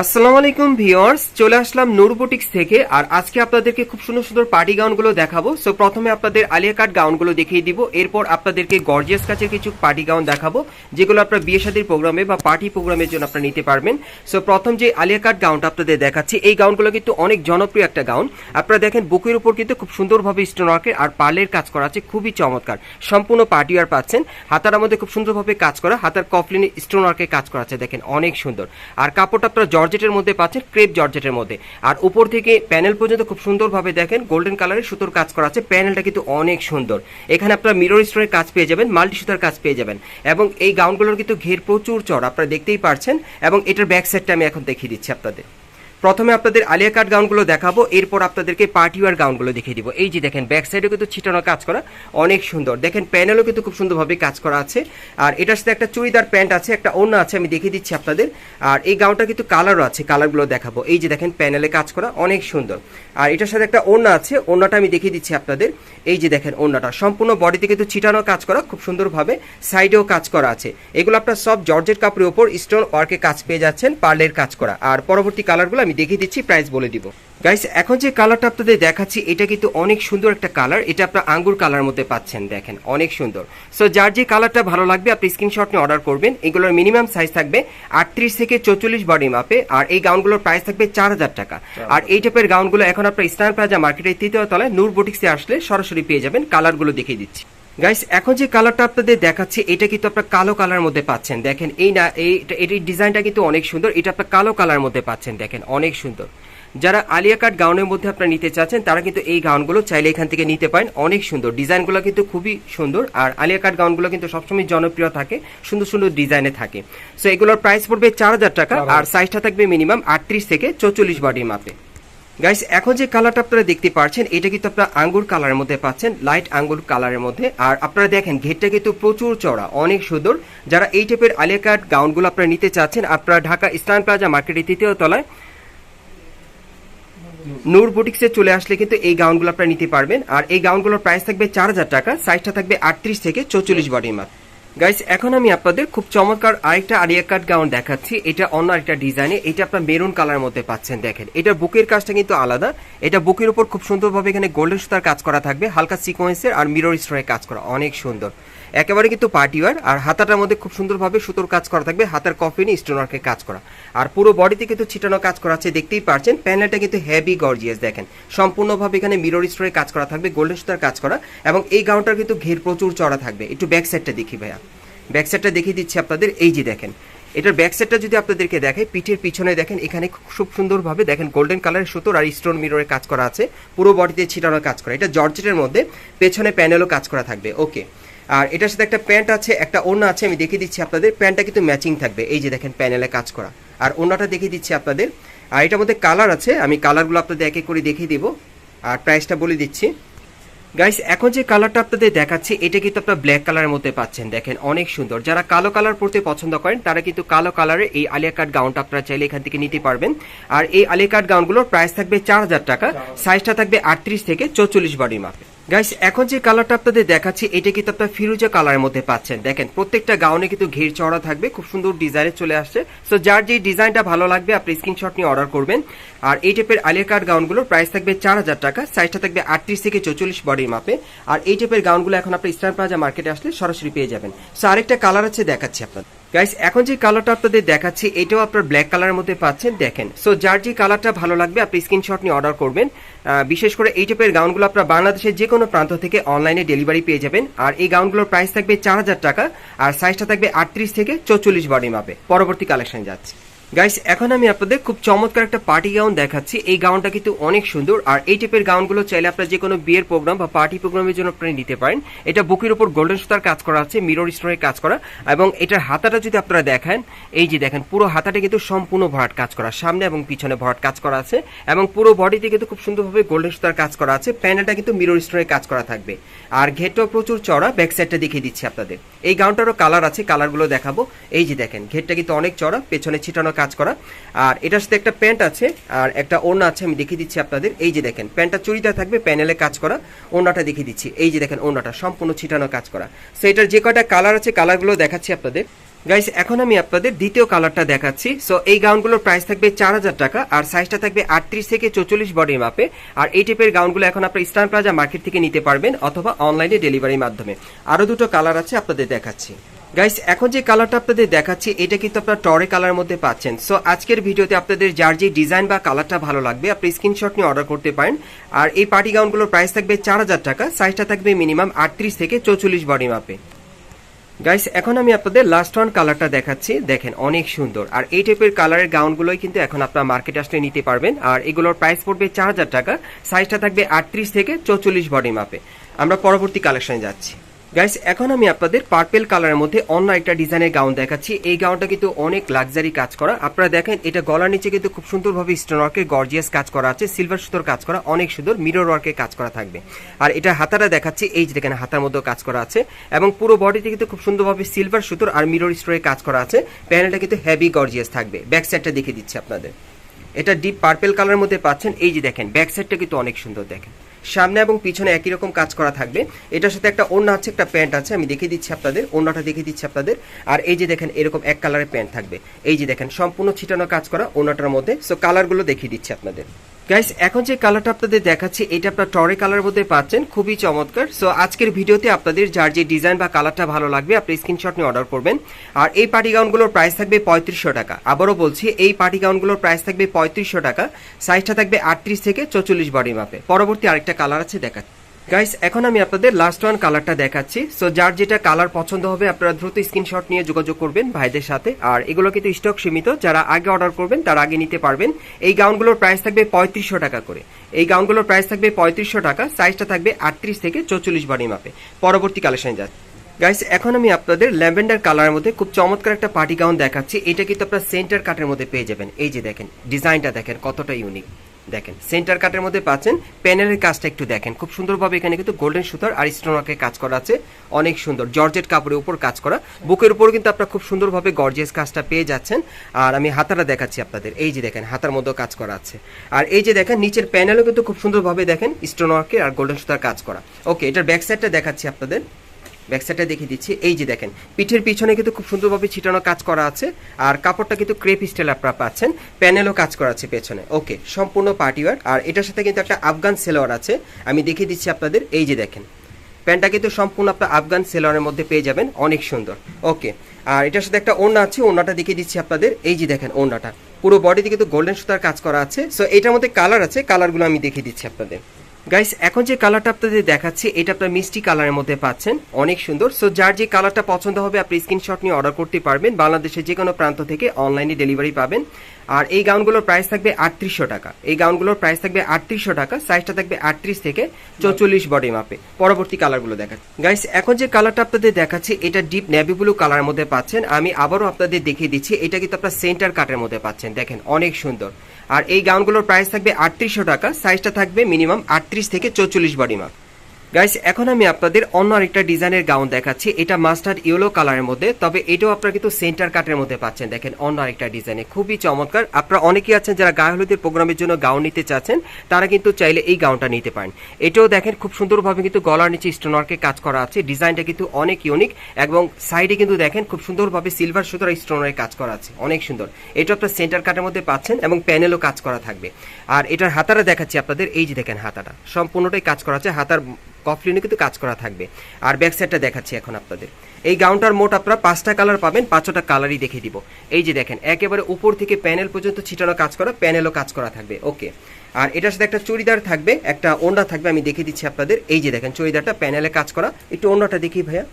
আসসালামু আলাইকুম ভিউয়ার্স, চলে আসলাম নূর বুটিক্স থেকে, আর আজকে আপনাদেরকে খুব সুন্দর সুন্দর পার্টি গাউনগুলো দেখাবো। সো প্রথমে আপনাদের আলিয়া কাট গাউনগুলো দেখিয়ে দিব, এরপর আপনাদেরকে গর্জিয়াস কাছের কিছু পার্টি গাউন দেখাবো, যেগুলো আপনার বিয়ে শাদীর প্রোগ্রামে বা পার্টি প্রোগ্রামের জন্য আপনারা নিতে পারবেন। সো প্রথম যে আলিয়া কাট গাউনটা আপনাদের দেখাচ্ছি, এই গাউনগুলো কিন্তু অনেক জনপ্রিয় একটা গাউন। আপনারা দেখেন, বুকের উপর কিন্তু খুব সুন্দরভাবে স্টোন ওয়ার্কের আর পার্লের কাজ করা আছে, খুবই চমৎকার। সম্পূর্ণ পার্টি ওয়ার পাচ্ছেন, হাতার মধ্যে খুব সুন্দরভাবে কাজ করা, হাতার কফলিনে স্টোন ওয়ার্কের কাজ করা আছে, দেখেন, অনেক সুন্দর। আর কাপড়টা আপনারা জর্জেটের মধ্যে পাচ্ছেন ক্রেপ জর্জেটের মধ্যে। আর উপর থেকে প্যানেল পর্যন্ত খুব সুন্দরভাবে দেখেন, গোল্ডেন কালারের সুতোর কাজ করা আছে, প্যানেলটা কিন্তু অনেক সুন্দর। এখানে আপনারা মিরর স্টোরের কাজ পেয়ে যাবেন, মাল্টি সুতার কাজ পেয়ে যাবেন। এবং এই গাউনগুলোর কিন্তু ঘের প্রচুর চড়, আপনারা দেখতেই পারছেন, এবং এটার ব্যাক সাইডটা আমি এখন দেখিয়ে দিচ্ছি আপনাদের। প্রথমে আপনাদের আলিয়া কাট গাউনগুলো দেখাবো, এরপর আপনাদেরকে পার্টি ওয়ার গাউনগুলো দেখিয়ে দিব। এই যে দেখেন ব্যাক সাইডে কিন্তু ছিটানো কাজ করা, অনেক সুন্দর। দেখেন প্যানেলও কিন্তু খুব সুন্দরভাবে কাজ করা আছে। আর এটার সাথে একটা চুড়িদার প্যান্ট আছে, একটা অন্য আছে, আমি দেখিয়ে দিচ্ছি আপনাদের। আর এই গাউনটা কিন্তু কালারও আছে কালারগুলো দেখাবো। এই যে দেখেন প্যানেলে কাজ করা, অনেক সুন্দর। আর এটার সাথে একটা ওড়না আছে, ওড়নাটা আমি দেখিয়ে দিচ্ছি আপনাদের। এই যে দেখেন, ওড়নাটা সম্পূর্ণ বডিতে কিন্তু ছিটানো কাজ করা, খুব সুন্দরভাবে সাইডেও কাজ করা আছে। এগুলো আপনার সব জর্জেট কাপড়ের ওপর স্টোন ওয়ার্কে কাজ পেয়ে যাচ্ছেন পার্লের কাজ করা। আর পরবর্তী কালারগুলো আমি দেখিয়ে দিচ্ছি প্রাইস বলে দিব। গাইস এখন যে কালারটা আপনাদের দেখাচ্ছি এটা কিন্তু অনেক সুন্দর একটা কালার এটা আপনার আঙ্গুর কালার মধ্যে পাচ্ছেন দেখেন অনেক সুন্দর। সো যার যে কালারটা ভালো লাগবে আপনি স্ক্রিনশট নিয়ে অর্ডার করবেন। এগুলোর মিনিমাম সাইজ থাকবে আটত্রিশ থেকে চৌচল্লিশ বডি মাপে আর এই গাউনগুলোর প্রাইস থাকবে চার হাজার টাকা। আর এই টাইপের গাউনগুলো এখন আপনার স্টার প্লাজা মার্কেটের তৃতীয় তলায় নূর বুটিক্সে আসলে সরাসরি পেয়ে যাবেন। কালারগুলো দেখিয়ে দিচ্ছি। গাইস এখন যে কালারটা আপনাদের দেখাচ্ছি এটা কিন্তু আপনার কালো কালার মধ্যে পাচ্ছেন। দেখেন এই না এই ডিজাইনটা কিন্তু অনেক সুন্দর। এটা আপনার কালো কালার মধ্যে পাচ্ছেন দেখেন অনেক সুন্দর। যারা আলিয়া কাট গাউনের মধ্যে আপনারা নিতে চাচ্ছেন তারা কিন্তু এই গাউনগুলো চাইলে এখান থেকে নিতে পারেন। অনেক সুন্দর। ডিজাইনগুলো কিন্তু খুবই সুন্দর। আর আলিয়া কাট গাউনগুলো কিন্তু সবসময় জনপ্রিয় থাকে সুন্দর সুন্দর ডিজাইনে থাকে। সো এগুলোর প্রাইস পড়বে চার হাজার টাকা। আর সাইজটা থাকবে মিনিমাম আটত্রিশ থেকে চৌচল্লিশ বডির মাপে। গাইস এখন যে কালারটা আপনারা দেখতে পাচ্ছেন, এটা কিন্তু আপনারা আঙ্গুর কালারের মধ্যে পাচ্ছেন লাইট আঙ্গুর কালারের মধ্যে। আর আপনারা দেখেন, ঘেরটা কিন্তু প্রচুর চড়া অনেক সুন্দর। যারা এই টাইপের আলিয়া কাট গাউনগুলো আপনারা নিতে চাচ্ছেন, আপনারা ঢাকা ইস্টার্ন প্লাজা মার্কেটের তৃতীয় তলায় নূর বুটিক্সে চলে আসলে কিন্তু এই গাউনগুলো আপনারা নিতে পারবেন। আর এই গাউনগুলোর প্রাইস থাকবে চার হাজার টাকা সাইজটা থাকবে আটত্রিশ থেকে চৌচল্লিশ বডির মাপ গাইস এখন আমি আপনাদের খুব চমৎকার আরেকটা আরিয়া কাট গাউন দেখাচ্ছি। এটা অন্য আরেকটা ডিজাইনে এটা আপনার মেরুন কালার মধ্যে পাচ্ছেন, দেখেন। এটা বুকের কাজটা কিন্তু আলাদা। এটা বুকের উপর খুব সুন্দরভাবে এখানে গোল্ডেন সুতার কাজ করা থাকবে। হালকা সিকোয়েন্সের আর মিরর স্টোনের কাজ করা। অনেক সুন্দর। একেবারে কিন্তু পার্টিওয়ার আর হাতাটার মধ্যে খুব সুন্দরভাবে সুতোর কাজ করা থাকবে। হাতার কফিনে স্টোনারকে কাজ করা। আর পুরো বডিতে কিন্তু ছিটানো কাজ করা আছে, দেখতেই পারছেন। প্যানেলটা কিন্তু হেভি গর্জিয়াস দেখেন। সম্পূর্ণভাবে এখানে মিরর স্টোরের কাজ করা থাকবে গোল্ডেন সুতার কাজ করা। এবং এই গাউনটার কিন্তু ঘের প্রচুর চড়া থাকবে। একটু ব্যাক সাইডটা দেখি ভাইয়া। ব্যাক সাইডটা দেখিয়ে দিচ্ছি আপনাদের, এই যে দেখেন। এটার ব্যাক সাইডটা যদি আপনাদেরকে দেখাই, পিঠের পিছনে দেখেন, এখানে খুব সুন্দরভাবে দেখেন গোল্ডেন কালারের সুতোর আর স্টোন মিররের কাজ করা আছে। পুরো বডিতে ছিটানো কাজ করা। এটা জর্জেটের মধ্যে, পেছনে প্যানেলও কাজ করা থাকবে। ওকে আর এটার সাথে একটা প্যান্ট আছে, একটা ওড়না আছে, আমি দেখিয়ে দিচ্ছি আপনাদের। প্যান্টটা কিন্তু ম্যাচিং থাকবে। এই যে দেখেন প্যানেলে কাজ করা। আর ওড়নাটা দেখিয়ে দিচ্ছি আপনাদের। আর এটার মধ্যে কালার আছে, আমি কালারগুলো আপনাদের এক এক করে দেখিয়ে দিব। আর প্রাইসটা বলে দিচ্ছি। গাইস এখন যে কালারটা আপনাদের দেখাচ্ছি, এটা কিন্তু আপনার ব্ল্যাক কালারের মধ্যে পাচ্ছেন। দেখেন, অনেক সুন্দর। যারা কালো কালার পরতে পছন্দ করেন, তারা কিন্তু কালো কালারের এই আলিয়া কাট গাউনটা আপনারা চাইলে এখান থেকে নিতে পারবেন। আর এই আলিয়া কাট গাউনগুলোর প্রাইস থাকবে চার হাজার টাকা। সাইজটা থাকবে আটত্রিশ থেকে চৌচল্লিশ বাড়ির মাপে গাইস এখন যে কালারটা আপনাদের দেখাচ্ছি, এটা কিন্তু আপনার ফিরুজা কালারের মধ্যে পাচ্ছেন। দেখেন, প্রত্যেকটা গাউনে কিন্তু ঘের চড়া থাকবে, খুব সুন্দর ডিজাইনে চলে আসছে। সো যার যে ডিজাইনটা ভালো লাগবে, আপনি স্ক্রিনশট নিয়ে অর্ডার করবেন। আর এই টাইপের আলিয়া কাট গাউনগুলোর প্রাইস থাকবে চার হাজার টাকা সাইজটা থাকবে আটত্রিশ থেকে চৌচল্লিশ বডির মাপে আর এই টাইপের গাউনগুলো এখন আপনি স্টার প্লাজা মার্কেটে আসলে সরাসরি পেয়ে যাবেন। সো আরেকটা কালার আছে, দেখাচ্ছি আপনাদের। গাইস এখন যে কালারটা আপনাদের দেখাচ্ছি, এটাও আপনার ব্ল্যাক কালারের মধ্যে পাচ্ছেন, দেখেন। সো যার যে কালারটা ভালো লাগবে, আপনি স্ক্রিনশট নিয়ে অর্ডার করবেন। বিশেষ করে এই টাইপের গাউনগুলো আপনার বাংলাদেশের যে কোনো প্রান্ত থেকে অনলাইনে ডেলিভারি পেয়ে যাবেন। আর এই গাউনগুলোর প্রাইস থাকবে চার হাজার টাকা, আর সাইজটা থাকবে আটত্রিশ থেকে চৌচল্লিশ বডি মাপে পরবর্তী কালেকশন যাচ্ছে। গাইস এখন আমি আপনাদের খুব চমৎকার একটা পার্টি গাউন দেখাচ্ছি। এই গাউনটা কিন্তু অনেক সুন্দর। আর এই টাইপের গাউনগুলো চাইলে আপনার যে কোনো বিয়ের প্রোগ্রাম বা পার্টি প্রোগ্রামের জন্য আপনি নিতে পারেন। এটা বুকের উপর গোল্ডেন সুতার কাজ করা আছে মিরর স্টোনের কাজ করা। এবং এটার হাতাটা যদি আপনারা দেখেন, এই যে দেখেন, পুরো হাতাটা কিন্তু সম্পূর্ণ ভরাট কাজ করা। সামনে এবং পিছনে ভরাট কাজ করা আছে। এবং পুরো বডিতে কিন্তু খুব সুন্দরভাবে গোল্ডেন সুতার কাজ করা আছে। প্যানেলটা কিন্তু মিরর স্টোনের কাজ করা থাকবে। আর ঘেরটাও প্রচুর চড়া ব্যাক সাইডটা দেখিয়ে দিচ্ছি আপনাদের। এই গাউনটারও কালার আছে কালারগুলো দেখাবো। এই যে দেখেন, ঘেরটা কিন্তু অনেক চড়া পেছনে ছিটানো কাজ করা। আর এটার সাথে একটা প্যান্ট আছে, আর একটা ওড়না আছে, আমি দেখিয়ে দিচ্ছি আপনাদের। এই যে দেখেন, প্যান্টটা চুড়িদার থাকবে, প্যানেলে কাজ করা। ওড়নাটা দেখিয়ে দিচ্ছি। এই যে দেখেন, ওড়নাটা সম্পূর্ণ ছিটানো কাজ করা। সো এটার যে কয়টা কালার আছে কালারগুলো দেখাচ্ছি আপনাদের। গাইস এখন আমি আপনাদের দ্বিতীয় কালারটা দেখাচ্ছি। সো এই গাউনগুলোর প্রাইস থাকবে চার হাজার টাকা, আর সাইজটা থাকবে আটত্রিশ থেকে চৌচল্লিশ বডির মাপে আর এই টাইপের গাউনগুলো এখন আপনার স্টান প্লাজা মার্কেট থেকে নিতে পারবেন, অথবা অনলাইনে ডেলিভারির মাধ্যমে। আরও দুটো কালার আছে, আপনাদের দেখাচ্ছি। গাইস এখন যে কালারটা আপনাদের দেখাচ্ছি, এটা কিন্তু আপনার টরে কালার মধ্যে পাচ্ছেন। সো আজকের ভিডিওতে আপনাদের যার যে ডিজাইন বা কালারটা ভালো লাগবে, আপনি স্ক্রিনশট নিয়ে অর্ডার করতে পারেন। আর এই পার্টি গাউনগুলোর প্রাইস থাকবে চার হাজার টাকা সাইজটা থাকবে মিনিমাম আটত্রিশ থেকে চৌচল্লিশ বডি মাপে গাইস এখন আমি আপনাদের লাস্ট ওয়ান কালারটা দেখাচ্ছি। দেখেন, অনেক সুন্দর। আর এই টাইপের কালারের গাউনগুলোই কিন্তু এখন আপনার মার্কেট আসলে নিতে পারবেন। আর এগুলোর প্রাইস পড়বে চার হাজার টাকা সাইজটা থাকবে আটত্রিশ থেকে চৌচল্লিশ বডি মাপে আমরা পরবর্তী কালেকশনে যাচ্ছি। গাইস এখন আমি আপনাদের পার্পেল কালারের মধ্যে অন্য একটা ডিজাইনের গাউন দেখাচ্ছি। এই গাউনটা কিন্তু অনেক লাক্সারি কাজ করা। আপনারা দেখেন, এটা গলার নিচে কিন্তু খুব সুন্দরভাবে স্টোন ওয়ার্কের গর্জিয়াস কাজ করা আছে। সিলভার সুতোর কাজ করা, অনেক সুন্দর মিরর ওয়ার্কের কাজ করা থাকবে। আর এটা হাতাটা দেখাচ্ছি, এই যে দেখেন, হাতার মধ্যেও কাজ করা আছে। এবং পুরো বডিতে কিন্তু খুব সুন্দরভাবে সিলভার সুতোর আর মিরর স্টোরে কাজ করা আছে। প্যানেলটা কিন্তু হেভি গর্জিয়াস থাকবে। ব্যাক সাইডটা দেখিয়ে দিচ্ছি আপনাদের। এটা ডিপ পার্পেল কালারের মধ্যে পাচ্ছেন। এই যে দেখেন ব্যাক সাইডটা কিন্তু অনেক সুন্দর দেখেন। সামনে এবং পিছনে একই রকম কাজ করা থাকবে। এটার সাথে একটা ওড়না আছে, একটা প্যান্ট আছে, আমি দেখিয়ে দিচ্ছি আপনাদের, ওড়নাটা দেখিয়ে দিচ্ছি আপনাদের। আর এই যে দেখেন, এরকম এক কালারের প্যান্ট থাকবে। এই যে দেখেন, সম্পূর্ণ ছিটানো কাজ করা ওড়নাটার মধ্যে। সো কালারগুলো দেখিয়ে দিচ্ছি আপনাদের। গাইস এখন যে কালারটা আপনাদের দেখাচ্ছি, এটা আপনার টরে কালার মধ্যে পাচ্ছেন। খুবই চমৎকার। সো আজকের ভিডিওতে আপনাদের যার যে ডিজাইন বা কালারটা ভালো লাগবে, আপনি স্ক্রিনশট নিয়ে অর্ডার করবেন। আর এই পার্টি গাউনগুলোর প্রাইস থাকবে পঁয়ত্রিশশো টাকা। আবারও বলছি, এই পার্টি গাউনগুলোর প্রাইস থাকবে পঁয়ত্রিশশো টাকা। সাইজটা থাকবে আটত্রিশ থেকে চৌচল্লিশ বডি মাপে পরবর্তী আরেকটা কালার আছে, দেখাচ্ছি। গাইস এখন আমি আপনাদের লাস্ট ওয়ান কালারটা দেখাচ্ছি। সো যার যেটা কালার পছন্দ হবে, আপনারা দ্রুত স্ক্রিনশট নিয়ে যোগাযোগ করবেন ভাইদের সাথে। আর এগুলো কিন্তু স্টক সীমিত, যারা আগে অর্ডার করবেন, তারা আগে নিতে পারবেন। এই গাউনগুলোর প্রাইস থাকবে পঁয়ত্রিশশো টাকা করে। এই গাউনগুলোর প্রাইস থাকবে পঁয়ত্রিশশো টাকা সাইজটা থাকবে আটত্রিশ থেকে চৌচল্লিশ বডি মাপে পরবর্তী কালেকশন যাচ্ছে। গাইস এখন আমি আপনাদের ল্যাভেন্ডার কালারের মধ্যে খুব চমৎকার একটা পার্টি গাউন দেখাচ্ছি। এটা কিন্তু আপনার সেন্টার কাটের মধ্যে পেয়ে যাবেন। এই যে দেখেন ডিজাইনটা দেখেন, কতটা ইউনিক দেখেন সেন্টার কাটের মধ্যে পাচ্ছেন প্যানেলের কাজটা একটু দেখেন। খুব সুন্দরভাবে এখানে কিন্তু গোল্ডেন সুতার আর স্টোনওয়ার্কের কাজ করা আছে। অনেক সুন্দর জর্জেট কাপড়ের উপর কাজ করা। বুকের উপর কিন্তু আপনার খুব সুন্দরভাবে গর্জেস কাজটা পেয়ে যাচ্ছেন। আর আমি হাতাটা দেখাচ্ছি আপনাদের। এই যে দেখেন, হাতার মধ্যেও কাজ করা আছে। আর এই যে দেখেন, নিচের প্যানেলও কিন্তু খুব সুন্দরভাবে দেখেন স্টোনওয়ার্কের আর গোল্ডেন সুতার কাজ করা। ওকে এটার ব্যাক সাইডটা দেখাচ্ছি আপনাদের। ব্যাক সাইডটা দেখিয়ে দিচ্ছি। এই যে দেখেন, পিঠের পিছনে কিন্তু খুব সুন্দরভাবে ছিটানো কাজ করা আছে, আর কাপড়টা কিন্তু ক্রেপ স্টাইল আপনারা পাচ্ছেন, প্যানেলও কাজ করা আছে পেছনে। ওকে, সম্পূর্ণ পার্টি ওয়ার্ক, আর এটার সাথে কিন্তু একটা আফগান সেলোয়ার আছে। আমি দেখিয়ে দিচ্ছি আপনাদের, এই যে দেখেন, প্যান্টটা কিন্তু সম্পূর্ণ আপনার আফগান সেলোয়ারের মধ্যে পেয়ে যাবেন, অনেক সুন্দর। ওকে, আর এটার সাথে একটা ওড়না আছে, ওড়নাটা দেখিয়ে দিচ্ছি আপনাদের, এই যে দেখেন ওড়নাটা। পুরো বডিতে কিন্তু গোল্ডেন সুতার কাজ করা আছে। সো এটার মধ্যে কালার আছে কালারগুলো আমি দেখিয়ে দিচ্ছি আপনাদের। গাইস এখন যে কালারটা আপনাদের দেখাচ্ছি, এটা আপনার মিষ্টি কালারের মধ্যে পাচ্ছেন। অনেক সুন্দর। সো যার যে কালারটা পছন্দ হবে, আপনি স্ক্রিনশট নিয়ে অর্ডার করতে পারবেন। বাংলাদেশের যে কোনো প্রান্ত থেকে অনলাইনে ডেলিভারি পাবেন। আর এই গাউনগুলোর প্রাইস থাকবে আটত্রিশশো টাকা। এই গাউনগুলোর প্রাইস থাকবে আটত্রিশশো টাকা। সাইজটা থাকবে আটত্রিশ থেকে চৌচল্লিশ বডি মাপে পরবর্তী কালারগুলো দেখা গাইস এখন যে কালারটা আপনাদের দেখাচ্ছি, এটা ডিপ নেভি ব্লু কালারের মধ্যে পাচ্ছেন। আমি আবারও আপনাদের দেখিয়ে দিচ্ছি, এটা কিন্তু আপনার সেন্টার কাটের মধ্যে পাচ্ছেন। দেখেন, অনেক সুন্দর। আর এই গাউনগুলোর প্রাইস থাকবে আটত্রিশশো টাকা। সাইজটা থাকবে মিনিমাম আটত্রিশ থেকে চৌচল্লিশ বাড়ি মাপ গাইস এখন আমি আপনাদের অন্য আরেকটা ডিজাইনের গাউন দেখাচ্ছি। এটা মাস্টার্ড ইয়েলো কালারের মধ্যে, তবে এটাও আপনারা কিন্তু সেন্টার কাটের মধ্যে পাচ্ছেন। দেখেন, অন্য আরেকটা ডিজাইনে। খুবই চমৎকার। আপনারা অনেকেই আছেন যারা গায়ে হলুদের প্রোগ্রামের জন্য গাউন নিতে চাচ্ছেন, তারা কিন্তু চাইলে এই গাউনটা নিতে পারেন। এটাও দেখেন, খুব সুন্দরভাবে কিন্তু গলার নিচে স্টোনওয়ার্কে কাজ করা আছে। ডিজাইনটা কিন্তু অনেক ইউনিক এবং সাইডে কিন্তু দেখেন, খুব সুন্দরভাবে সিলভার সুতোর স্টোনের কাজ করা আছে। অনেক সুন্দর। এটা আপনার সেন্টার কাটের মধ্যে পাচ্ছেন এবং প্যানেলও কাজ করা থাকবে। আর এটার হাতাটা দেখাচ্ছি আপনাদের। এই যে দেখেন হাতাটা। সম্পূর্ণটাই কাজ করা আছে। হাতার কফলিনে কিন্তু কাজ করা থাকবে। আর ব্যাক সাইডটা দেখাচ্ছি এখন আপনাদের। এই গাউনটার মোট আপনারা পাঁচটা কালার পাবেন, পাঁচটা কালারই দেখে দিব। এই যে দেখেন, একেবারে উপর থেকে প্যানেল পর্যন্ত ছিটানো কাজ করা, প্যানেলও কাজ করা থাকবে, ওকে। আর এটার সাথে একটা চুড়িদার থাকবে, একটা ওন্ডা থাকবে, আমি দেখিয়ে দিচ্ছি আপনাদের। এই যে দেখেন, চুড়িদারটা প্যানেলে কাজ করা। একটু ওন্ডাটা দেখি ভাইয়া।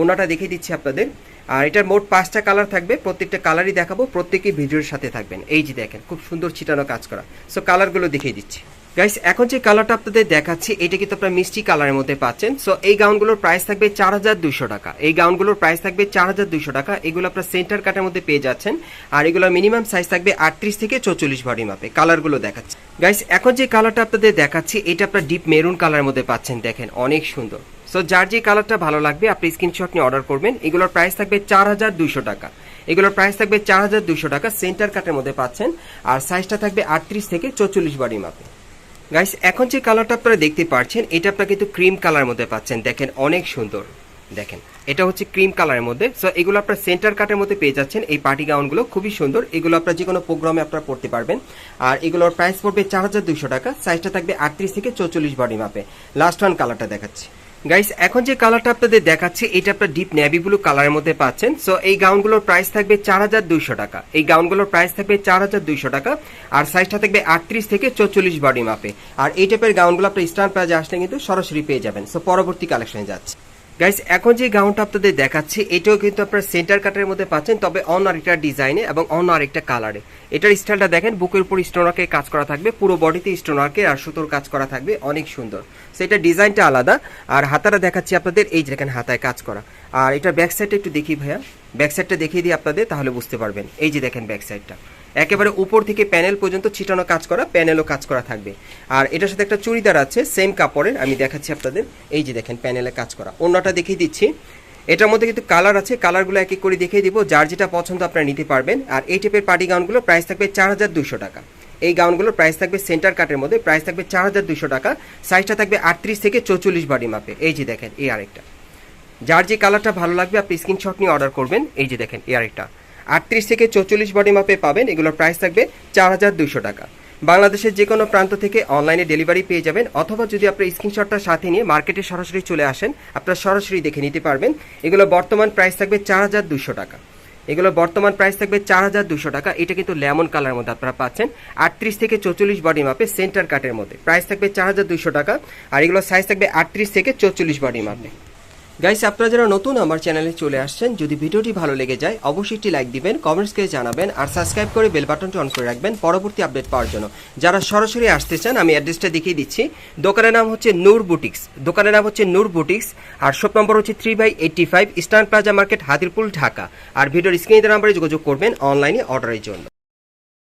ওনাটা দেখিয়ে দিচ্ছি আপনাদের। আর এটার মোট পাঁচটা কালার থাকবে, প্রত্যেকটা কালারই দেখাবো, প্রত্যেকেই ভিডিওর সাথে থাকবেন। এই যে দেখেন, খুব সুন্দর ছিটানো কাজ করা। সো কালারগুলো দেখিয়ে দিচ্ছি। গাইস এখন যে কালারটা আপনাদের দেখাচ্ছি, এটা কিন্তু আপনারা মিষ্টি কালারের মধ্যে পাচ্ছেন। সো এই গাউনগুলোর প্রাইস থাকবে চার হাজার দুইশো টাকা। এই গাউনগুলোর প্রাইস থাকবে চার হাজার দুইশো টাকা। এগুলো আপনার সেন্টার কাটের মধ্যে পেয়ে যাচ্ছেন। আর এগুলোর মিনিমাম সাইজ থাকবে আটত্রিশ থেকে চৌচল্লিশ বডি মাপে কালারগুলো দেখাচ্ছি। গাইস এখন যে কালারটা আপনাদের দেখাচ্ছি, এটা আপনার ডিপ মেরুন কালারের মধ্যে পাচ্ছেন। দেখেন, অনেক সুন্দর। সো যার যে কালারটা ভালো লাগবে, আপনি স্ক্রিনশট নিয়ে অর্ডার করবেন। এগুলোর প্রাইস থাকবে চার হাজার দুইশো টাকা। এগুলোর প্রাইস থাকবে চার হাজার দুইশো টাকা। সেন্টার কাটের মধ্যে পাচ্ছেন। আর সাইজটা থাকবে আটত্রিশ থেকে চৌচল্লিশ বডি মাপে গাইস এখন যে কালারটা আপনারা দেখতে পাচ্ছেন এটা আপনারা কিন্তু ক্রিম কালার মধ্যে পাচ্ছেন। দেখেন, অনেক সুন্দর। দেখেন, এটা হচ্ছে ক্রিম কালারের মধ্যে। সো এগুলো আপনার সেন্টার কাটের মধ্যে পেয়ে যাচ্ছেন। এই পার্টি গাউনগুলো খুবই সুন্দর। এগুলো আপনার যে কোনো প্রোগ্রামে আপনারা পড়তে পারবেন। আর এগুলোর প্রাইস পড়বে চার হাজার দুশো টাকা। সাইজটা থাকবে আটত্রিশ থেকে চৌচল্লিশ বডি মাপে লাস্ট ওয়ান কালারটা দেখাচ্ছি। গাইস এখন যে কালারটা আপনাদের দেখাচ্ছি, এটা আপনার ডিপ নেভি ব্লু কালারের মধ্যে পাচ্ছেন। সো এই গাউনগুলোর প্রাইস থাকবে চার হাজার দুইশো টাকা। এই গাউনগুলোর প্রাইস থাকবে চার হাজার দুইশো টাকা। আর সাইজটা থাকবে আটত্রিশ থেকে চৌচল্লিশ বডি মাপে আর এই টাইপের গাউনগুলো আপনার স্টার প্রাইজে আসলে কিন্তু সরাসরি পেয়ে যাবেন। সো পরবর্তী কালেকশনে যাচ্ছে। গাইস এখন যে গাউনটা আপনাদের দেখাচ্ছি, এটাও কিন্তু আপনার সেন্টার কাটের মধ্যে পাচ্ছেন, তবে অন্য আরেকটা ডিজাইনে এবং অন্য আরেকটা কালারে এটার স্টাইলটা দেখেন, বুকের উপর স্টোনারকে কাজ করা থাকবে, পুরো বডিতে স্টোনারকে আর সুতোর কাজ করা থাকবে, অনেক সুন্দর। সেটা ডিজাইনটা আলাদা। আর হাতাটা দেখাচ্ছি আপনাদের, এই যে দেখেন হাতায় কাজ করা। আর এটা ব্যাক সাইডটা একটু দেখি ভাইয়া। ব্যাক সাইডটা দেখিয়ে দিই আপনাদের, তাহলে বুঝতে পারবেন। এই যে দেখেন ব্যাক সাইডটা একেবারে উপর থেকে প্যানেল পর্যন্ত ছিটানো কাজ করা, প্যানেলও কাজ করা থাকবে। আর এটার সাথে একটা চুড়িদার আছে সেম কাপড়ের, আমি দেখাচ্ছি আপনাদের। এই যে দেখেন, প্যানেলে কাজ করা। অন্যটা দেখিয়ে দিচ্ছি। এটার মধ্যে কিন্তু কালার আছে, কালারগুলো এক এক করে দেখিয়ে দিব। যার যেটা পছন্দ আপনারা নিতে পারবেন। আর এই টাইপের পার্টি গাউনগুলো প্রাইস থাকবে চার হাজার দুশো টাকা। এই গাউনগুলোর প্রাইস থাকবে সেন্টার কাটের মধ্যে প্রাইস থাকবে চার হাজার দুশো টাকা। সাইজটা থাকবে আটত্রিশ থেকে চৌচল্লিশ বডি মাপে এই যে দেখেন, এই আরেকটা। যার যে কালারটা ভালো লাগবে, আপনি স্ক্রিনশট নিয়ে অর্ডার করবেন। এই যে দেখেন, এই আরেকটা। আটত্রিশ থেকে চৌচল্লিশ বডি মাপে পাবেন, এগুলোর প্রাইস থাকবে চার হাজার দুশো টাকা। বাংলাদেশের যে কোনো প্রান্ত থেকে অনলাইনে ডেলিভারি পেয়ে যাবেন, অথবা যদি আপনার স্ক্রিনশটটা সাথে নিয়ে মার্কেটে সরাসরি চলে আসেন, আপনারা সরাসরি দেখে নিতে পারবেন। এগুলো বর্তমান প্রাইস থাকবে চার হাজার দুশো টাকা। এগুলো বর্তমান প্রাইস থাকবে চার হাজার দুশো টাকা। এটা কিন্তু লেমন কালার মধ্যে আপনারা পাচ্ছেন। আটত্রিশ থেকে চৌচল্লিশ বডি মাপে সেন্টার কাটের মধ্যে। প্রাইস থাকবে চার হাজার দুশো টাকা। আর এগুলো সাইজ থাকবে আটত্রিশ থেকে চৌচল্লিশ বডি মাপে। গাইস আপনারা যারা নতুন আমার চ্যানেলে চলে আসছেন, যদি ভিডিওটি ভালো লেগে যায়, অবশ্যই একটি লাইক দিবেন কমেন্টস করে জানাবেন, আর সাবস্ক্রাইব করে বেল বাটনটি অন করে রাখবেন পরবর্তী আপডেট পাওয়ার জন্য। যারা সরাসরি আসতে চান, আমি অ্যাড্রেসটা দেখিয়ে দিচ্ছি। দোকানের নাম হচ্ছে নূর বুটিক্স দোকানের নাম হচ্ছে নূর বুটিক্স আর শপ নম্বর হচ্ছে three by eighty five eastern plaza market Hatirpool Dhaka আর ভিডিওর স্ক্রিনের নাম্বারে যোগাযোগ করবেন অনলাইনে অর্ডারের জন্য।